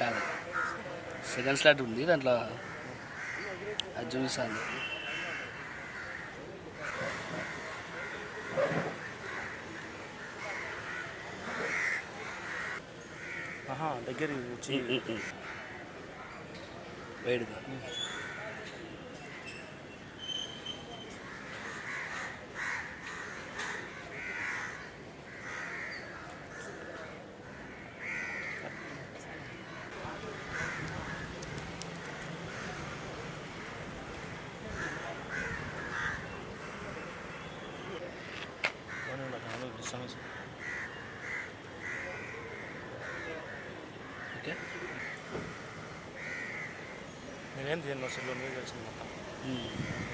కాదు. Second slot ఉంది దాంట్లో అది చూపిస్తాను ఆహా దగ్గర వచ్చి. వేడిగా ¿sabes? ¿Qué? Miren, no se lo niega el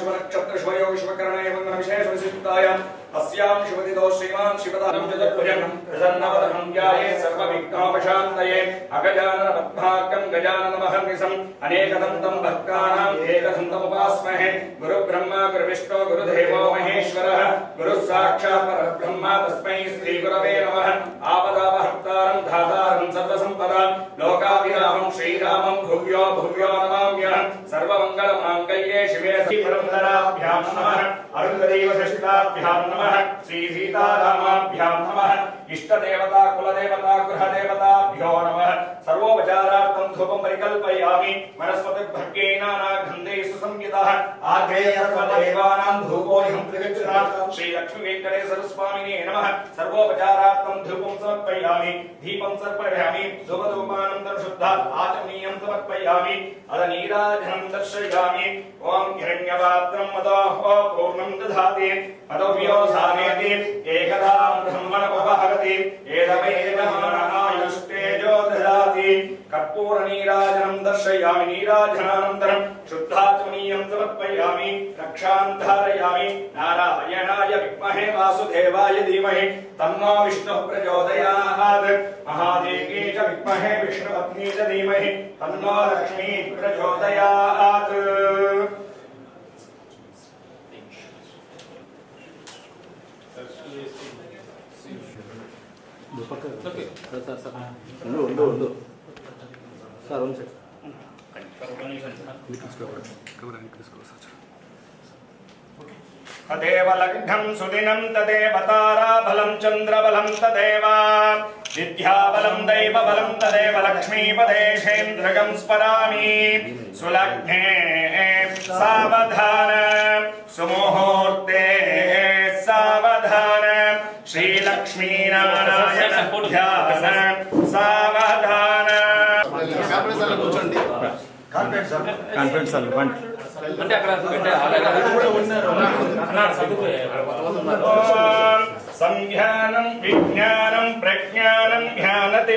शुभनक्षत्रशुभयो Shubhkaran एवं विशेषविशिष्टायाम् अस्यां शुभदितो श्रीमान् शिवदानं चतुर्भुजं प्रसन्नवदनं ध्याये सर्वविघ्नोपशान्तये अगजाननपद्भाग्यं गजाननमहर्निशम् अनेकदन्तं भक्तानाम् एकदन्तमुपास्महे गुरुब्रह्मा गुरुविष्णु गुरुदेवो महेश्वरः गुरुः साक्षात् परब्रह्म तस्मै धूपमरिकल्पयामि वनस्पतिभर्गेण नागन्धे सुसंयुतः आग्रेयर्वदेवानां धूपोऽयं त्रिगच्छता श्रीलक्ष्मीवेङ्कटेश्वरस्वामिने नमः। सर्वोपचारार्थं धूपं समर्पयामि। दीपं समर्पयामि। धूपधूपानन्दं शुद्धा आचमनीयं समर्पयामि। अद नीराजनं दर्शयामि। ॐ हिरण्यपात्रं मदोहो पूर्णं दधाति। मदव्योसानेति एकदा ब्रह्मणोपहरति एदमेदमानः ददाति। कर्पूरनीराजनं दर्शयामि, नीराजनानन्तरं शुद्धाचमनीयं समर्पयामि रक्षां धारयामि नारायणाय विद्महे वासुदेवाय धीमहि तन्नो विष्णुः प्रचोदयात्। महादेवी च विद्महे विष्णुपत्नी च धीमहि तन्नो लक्ष्मी प्रचोदयात्। ఉండు ఉండు ఉండు. సార్ ఉంది తదేవ లగ్నం సుదినం తదేవ తారాబలం చంద్రబలం తదేవా. విద్యాబలం తదేవ లక్ష్మీపదేశేంద్రగం స్మరామి సులగ్నే సావధాన. శ్రీలక్ష్మీనారాయణ సావధాన. కాన్ఫరెన్స్ అంటే అక్కడ సంజ్ఞానం విజ్ఞానం ప్రజ్ఞానం ధ్యానతి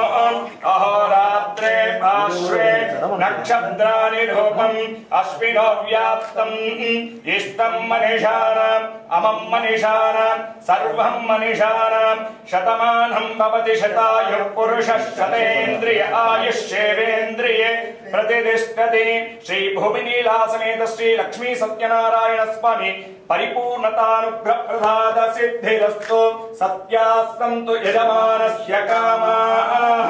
నక్షత్రాని ఢోపం అశ్వినో వ్యాప్తం ఇష్టం మనిషానాం అమం మనిషానాం సర్వం మనిషానాం శతమానం భవతి శతాయు పురుష శతేంద్రియ ఆయుష్యేవేంద్రియే ప్రతిష్టతి శ్రీ భూమి నీలా సమేత శ్రీ లక్ష్మీ సత్యనారాయణ స్వామి పరిపూర్ణతానుగ్ర సిద్ధిరస్తు సత్యాస్తంతు యజమానస్య కామాః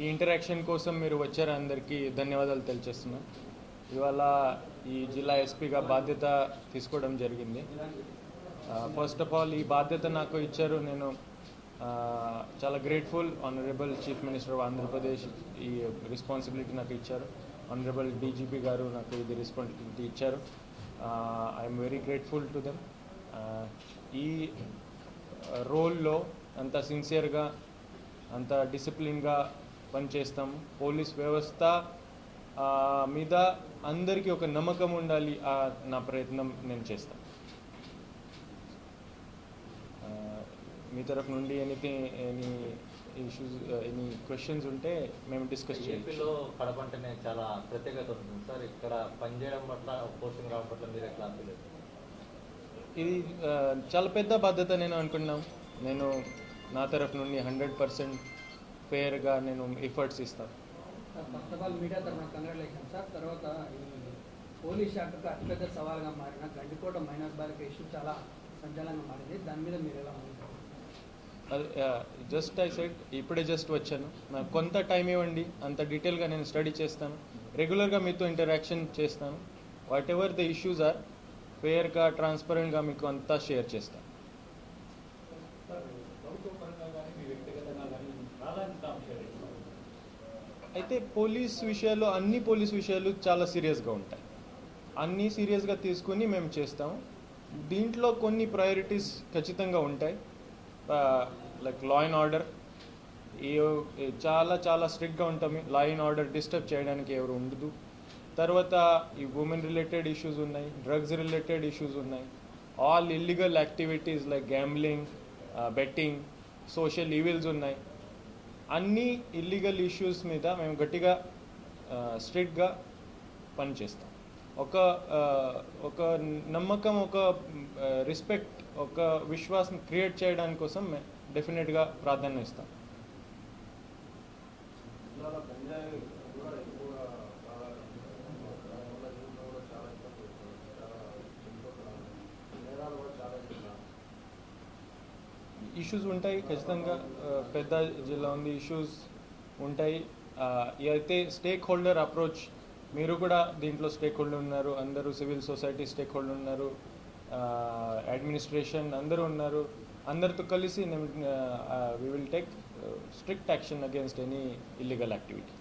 ఈ ఇంటరాక్షన్ కోసం మీరు వచ్చారు అందరికీ ధన్యవాదాలు తెలియజేస్తున్నాం. ఇవాళ ఈ జిల్లా ఎస్పీగా బాధ్యత తీసుకోవడం జరిగింది. ఫస్ట్ ఆఫ్ ఆల్ ఈ బాధ్యత నాకు ఇచ్చారు. నేను చాలా grateful honourable chief minister of Andhra Pradesh ఈ రెస్పాన్సిబిలిటీ నాకు ఇచ్చారు. ఆనరబుల్ డీజీపీ గారు నాకు ఇది రెస్పాన్సిబిలిటీ ఇచ్చారు. I'm very grateful to them ఈ రోల్లో అంత సిన్సియర్గా అంత డిసిప్లిన్గా పనిచేస్తాం. పోలీస్ వ్యవస్థ మీద అందరికీ ఒక నమ్మకం ఉండాలి ఆ నా ప్రయత్నం నేను చేస్తాను మీ తరఫు నుండి anything any issues any questions ఉంటే మేము డిస్కస్ ఏపీలో కడప అంటేనే చాలా ప్రత్యేకత ఉంటుంది. సార్ ఇక్కడ పనిచేయడం పట్ల పోస్టింగ్ రావడం పట్ల మీరు ఎట్లా ఇది చాలా పెద్ద బాధ్యత నేను అనుకున్నాం. నేను నా తరఫు నుండి హండ్రెడ్ పర్సెంట్ ఫేర్గా నేను ఎఫర్ట్స్ ఇస్తాను. ఫస్ట్ ఆఫ్ ఆల్ మీడియా తరఫున కంగ్రాచులేషన్ సార్. తర్వాత పోలీస్ శాఖకు అతిపెద్ద సవాల్గా మారిన గండికోట మైనస్ బాలిక ఇష్యూ చాలా సంచలనంగా మారింది. దాని మీద మీరు ఎలా ఉంది జస్ట్ ఐ సెట్ ఇప్పుడే జస్ట్ వచ్చాను. నాకు కొంత టైం ఇవ్వండి అంత డీటెయిల్గా నేను స్టడీ చేస్తాను. రెగ్యులర్గా మీతో ఇంటరాక్షన్ చేస్తాను. Whatever the issues are ఫేర్గా ట్రాన్స్పరెంట్గా మీకు అంతా షేర్ చేస్తాను. అయితే పోలీస్ విషయాలు అన్ని పోలీస్ విషయాలు చాలా సీరియస్గా ఉంటాయి. అన్నీ సీరియస్గా తీసుకుని మేము చేస్తాము దీంట్లో కొన్ని ప్రయారిటీస్ ఖచ్చితంగా ఉంటాయి. లైక్ లా అండ్ ఆర్డర్ ఈ చాలా చాలా స్ట్రిక్ట్గా ఉంటాము లా అండ్ ఆర్డర్ డిస్టర్బ్ చేయడానికి ఎవరు ఉండదు. తర్వాత ఈ ఉమెన్ రిలేటెడ్ ఇష్యూస్ ఉన్నాయి డ్రగ్స్ రిలేటెడ్ ఇష్యూస్ ఉన్నాయి. All illegal activities like gambling betting social evils ఉన్నాయి. అన్ని ఇల్లీగల్ ఇష్యూస్ మీద మేము గట్టిగా స్ట్రిక్ట్గా పనిచేస్తాం. ఒక ఒక నమ్మకం ఒక రెస్పెక్ట్ ఒక విశ్వాసం క్రియేట్ చేయడానికి కోసం మేము డెఫినెట్గా ప్రాధాన్యం ఇస్తాం. ఇష్యూస్ ఉంటాయి ఖచ్చితంగా పెద్ద జిల్లా ఉంది ఇష్యూస్ ఉంటాయి. అయితే స్టేక్ హోల్డర్ అప్రోచ్ మీరు కూడా దీంట్లో స్టేక్ హోల్డర్ ఉన్నారు అందరూ సివిల్ సొసైటీ స్టేక్ హోల్డర్ ఉన్నారు అడ్మినిస్ట్రేషన్ అందరూ ఉన్నారు. అందరితో కలిసి we will take strict action against any illegal activity